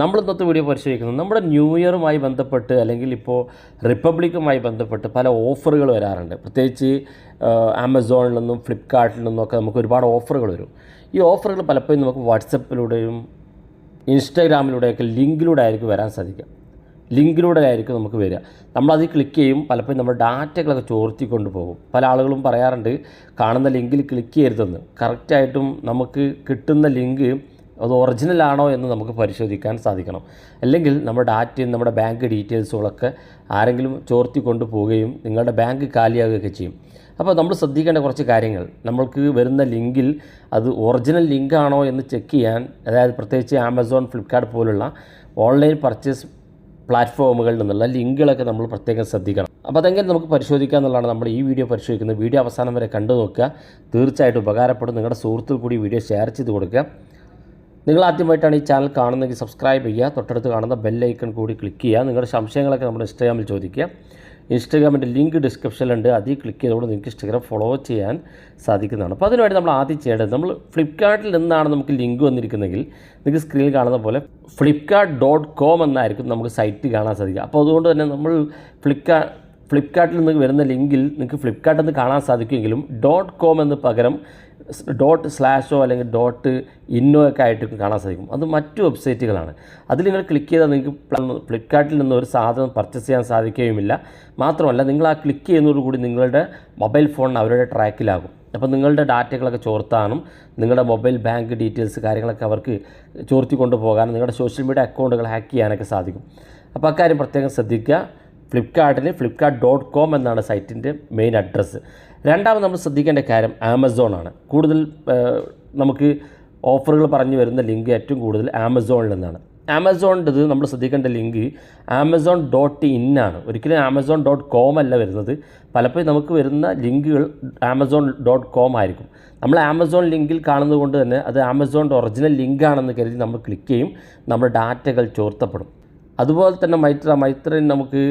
നമ്മൾ ഇന്നത്തെ വീഡിയോ പരിശോധിക്കുന്നത് നമ്മുടെ ന്യൂ ഇയറുമായി ബന്ധപ്പെട്ട് അല്ലെങ്കിൽ ഇപ്പോൾ റിപ്പബ്ലിക്കുമായി ബന്ധപ്പെട്ട് പല ഓഫറുകൾ വരാറുണ്ട്. പ്രത്യേകിച്ച് ആമസോണിൽ നിന്നും ഫ്ലിപ്കാർട്ടിൽ നിന്നൊക്കെ നമുക്ക് ഒരുപാട് ഓഫറുകൾ വരും. ഈ ഓഫറുകൾ പലപ്പോഴും നമുക്ക് വാട്സപ്പിലൂടെയും ഇൻസ്റ്റാഗ്രാമിലൂടെയൊക്കെ ലിങ്കിലൂടെ ആയിരിക്കും വരാൻ സാധിക്കുക. ലിങ്കിലൂടെ ആയിരിക്കും നമുക്ക് വരിക. നമ്മളത് ക്ലിക്ക് ചെയ്യും പലപ്പോഴും നമ്മുടെ ഡാറ്റകളൊക്കെ ചോർത്തിക്കൊണ്ട് പോകും. പല ആളുകളും പറയാറുണ്ട് കാണുന്ന ലിങ്കിൽ ക്ലിക്ക് ചെയ്യരുതെന്ന്. കറക്റ്റായിട്ടും നമുക്ക് കിട്ടുന്ന ലിങ്ക് അത് ഒറിജിനൽ ആണോ എന്ന് നമുക്ക് പരിശോധിക്കാൻ സാധിക്കണം. അല്ലെങ്കിൽ നമ്മുടെ ഡാറ്റയും നമ്മുടെ ബാങ്ക് ഡീറ്റെയിൽസുകളൊക്കെ ആരെങ്കിലും ചോർത്തി കൊണ്ടുപോവുകയും നിങ്ങളുടെ ബാങ്ക് കാലിയാകുകയൊക്കെ ചെയ്യും. അപ്പോൾ നമ്മൾ ശ്രദ്ധിക്കേണ്ട കുറച്ച് കാര്യങ്ങൾ. നമ്മൾക്ക് വരുന്ന ലിങ്കിൽ അത് ഒറിജിനൽ ലിങ്ക് ആണോ എന്ന് ചെക്ക് ചെയ്യാൻ അതായത് പ്രത്യേകിച്ച് ആമസോൺ ഫ്ലിപ്കാർട്ട് പോലുള്ള ഓൺലൈൻ പർച്ചേസ് പ്ലാറ്റ്ഫോമുകളിൽ നിന്നുള്ള ലിങ്കുകളൊക്കെ നമ്മൾ പ്രത്യേകം ശ്രദ്ധിക്കണം. അപ്പോൾ അതെങ്ങനെ നമുക്ക് പരിശോധിക്കുക എന്നുള്ളതാണ് നമ്മൾ ഈ വീഡിയോ പരിശോധിക്കുന്നത്. വീഡിയോ അവസാനം വരെ കണ്ടു നോക്കുക. തീർച്ചയായിട്ടും ഉപകാരപ്പെടും. നിങ്ങളുടെ സുഹൃത്തുക്കൾ കൂടി വീഡിയോ ഷെയർ ചെയ്ത് കൊടുക്കുക. നിങ്ങൾ ആദ്യമായിട്ടാണ് ഈ ചാനൽ കാണുന്നതെങ്കിൽ സബ്സ്ക്രൈബ് ചെയ്യുക. തൊട്ടടുത്ത് കാണുന്ന ബെല്ലൈക്കൺ കൂടി ക്ലിക്ക് ചെയ്യുക. നിങ്ങളുടെ സംശയങ്ങളൊക്കെ നമ്മുടെ ഇൻസ്റ്റാഗ്രാമിൽ ചോദിക്കുക. ഇൻസ്റ്റാഗ്രാമിന്റെ ലിങ്ക് ഡിസ്ക്രിപ്ഷനിലുണ്ട് അതിൽ ക്ലിക്ക് ചെയ്തുകൊണ്ട് നിങ്ങൾക്ക് ഇൻസ്റ്റാഗ്രാം ഫോളോ ചെയ്യാൻ സാധിക്കുന്നതാണ്. അപ്പോൾ അതിനുവേണ്ടി നമ്മൾ ആദ്യം ചെയ്യേണ്ടത് നമ്മൾ ഫ്ലിപ്പ്കാർട്ടിൽ നിന്നാണ് നമുക്ക് ലിങ്ക് വന്നിരിക്കുന്നതെങ്കിൽ നിങ്ങൾക്ക് സ്ക്രീനിൽ കാണുന്ന പോലെ ഫ്ലിപ്കാർട്ട് ഡോട്ട് കോം എന്നായിരിക്കും നമുക്ക് സൈറ്റ് കാണാൻ സാധിക്കുക. അപ്പോൾ അതുകൊണ്ട് തന്നെ നമ്മൾ ഫ്ലിപ്കാ ഫ്ലിപ്കാർട്ടിൽ നിന്ന് വരുന്ന ലിങ്കിൽ നിങ്ങൾക്ക് ഫ്ലിപ്പ്കാർട്ടിൽ നിന്ന് കാണാൻ സാധിക്കുമെങ്കിലും ഡോട്ട് കോം എന്ന് പകരം ഡോട്ട് സ്ലാഷോ അല്ലെങ്കിൽ ഡോട്ട് ഇന്നോ ഒക്കെ ആയിട്ട് കാണാൻ സാധിക്കും. അത് മറ്റു വെബ്സൈറ്റുകളാണ്. അതിൽ നിങ്ങൾ ക്ലിക്ക് ചെയ്താൽ നിങ്ങൾക്ക് ഫ്ലിപ്കാർട്ടിൽ നിന്ന് ഒരു സാധനം പർച്ചേസ് ചെയ്യാൻ സാധിക്കുകയുമില്ല. മാത്രമല്ല നിങ്ങൾ ആ ക്ലിക്ക് ചെയ്യുന്നതോടുകൂടി നിങ്ങളുടെ മൊബൈൽ ഫോൺ അവരുടെ ട്രാക്കിലാകും. അപ്പോൾ നിങ്ങളുടെ ഡാറ്റകളൊക്കെ ചോർത്താനും നിങ്ങളുടെ മൊബൈൽ ബാങ്ക് ഡീറ്റെയിൽസ് കാര്യങ്ങളൊക്കെ അവർക്ക് ചോർത്തി കൊണ്ടുപോകാനും നിങ്ങളുടെ സോഷ്യൽ മീഡിയ അക്കൗണ്ടുകൾ ഹാക്ക് ചെയ്യാനൊക്കെ സാധിക്കും. അപ്പോൾ അക്കാര്യം പ്രത്യേകം ശ്രദ്ധിക്കുക. ഫ്ലിപ്കാർട്ടിന് ഫ്ലിപ്കാർട്ട് ഡോട്ട് കോം എന്നാണ് സൈറ്റിന്റെ മെയിൻ അഡ്രസ്സ് രണ്ടാമത് നമ്മൾ ശ്രദ്ധിക്കേണ്ട കാര്യം ആമസോൺ ആണ്. കൂടുതൽ നമുക്ക് ഓഫറുകൾ പറഞ്ഞു വരുന്ന ലിങ്ക് ഏറ്റവും കൂടുതൽ ആമസോണിൽ നിന്നാണ്. ആമസോണിന്റെത് നമ്മൾ ശ്രദ്ധിക്കേണ്ട ലിങ്ക് ആമസോൺ ഡോട്ട് ഇൻ ആണ്. ഒരിക്കലും ആമസോൺ ഡോട്ട് കോം അല്ല വരുന്നത്. പലപ്പോഴും നമുക്ക് വരുന്ന ലിങ്കുകൾ ആമസോൺ ഡോട്ട് കോം ആയിരിക്കും. നമ്മൾ ആമസോൺ ലിങ്കിൽ കാണുന്നത് കൊണ്ട് തന്നെ അത് ആമസോണിന്റെ ഒറിജിനൽ ലിങ്കാണെന്ന് കരുതി നമ്മൾ ക്ലിക്ക് ചെയ്യും. നമ്മുടെ ഡാറ്റകൾ ചോർത്തപ്പെടും. അതുപോലെ തന്നെ മൈത്ര മൈത്രൻ നമുക്ക്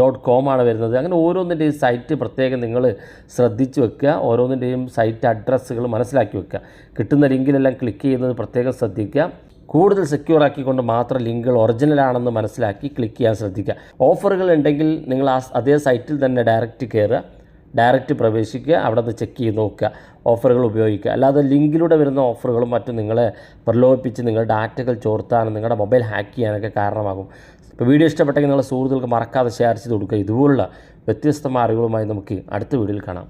ഡോട്ട് കോം ആണ് വരുന്നത്. അങ്ങനെ ഓരോന്നിന്റെയും സൈറ്റ് പ്രത്യേകം നിങ്ങൾ ശ്രദ്ധിച്ച് വെക്കുക. ഓരോന്നിന്റെയും സൈറ്റ് അഡ്രസ്സുകൾ മനസ്സിലാക്കി വെക്കുക. കിട്ടുന്ന ലിങ്കിലെല്ലാം ക്ലിക്ക് ചെയ്യുന്നത് പ്രത്യേകം ശ്രദ്ധിക്കുക. കൂടുതൽ സെക്യൂർ ആക്കിക്കൊണ്ട് മാത്രം ലിങ്കുകൾ ഒറിജിനൽ ആണെന്ന് മനസ്സിലാക്കി ക്ലിക്ക് ചെയ്യാൻ ശ്രദ്ധിക്കുക. ഓഫറുകൾ ഉണ്ടെങ്കിൽ നിങ്ങൾ ആ അതേ സൈറ്റിൽ തന്നെ ഡയറക്റ്റ് കയറുക ഡയറക്റ്റ് പ്രവേശിക്കുക. അവിടെ നിന്ന് ചെക്ക് ചെയ്ത് നോക്കുക. ഓഫറുകൾ ഉപയോഗിക്കുക. അല്ലാതെ ലിങ്കിലൂടെ വരുന്ന ഓഫറുകളും മറ്റും നിങ്ങളെ പ്രലോഭിപ്പിച്ച് നിങ്ങളുടെ ഡാറ്റകൾ ചോർത്താനും നിങ്ങളുടെ മൊബൈൽ ഹാക്ക് ചെയ്യാനൊക്കെ കാരണമാകും. ഇപ്പോൾ വീഡിയോ ഇഷ്ടപ്പെട്ടെങ്കിൽ നിങ്ങളുടെ സുഹൃത്തുക്കൾക്ക് മറക്കാതെ ഷെയർ ചെയ്ത് കൊടുക്കുക. ഇതുപോലുള്ള വ്യത്യസ്തമായ അറിവുകളുമായി നമുക്ക് അടുത്ത വീഡിയോയിൽ കാണാം.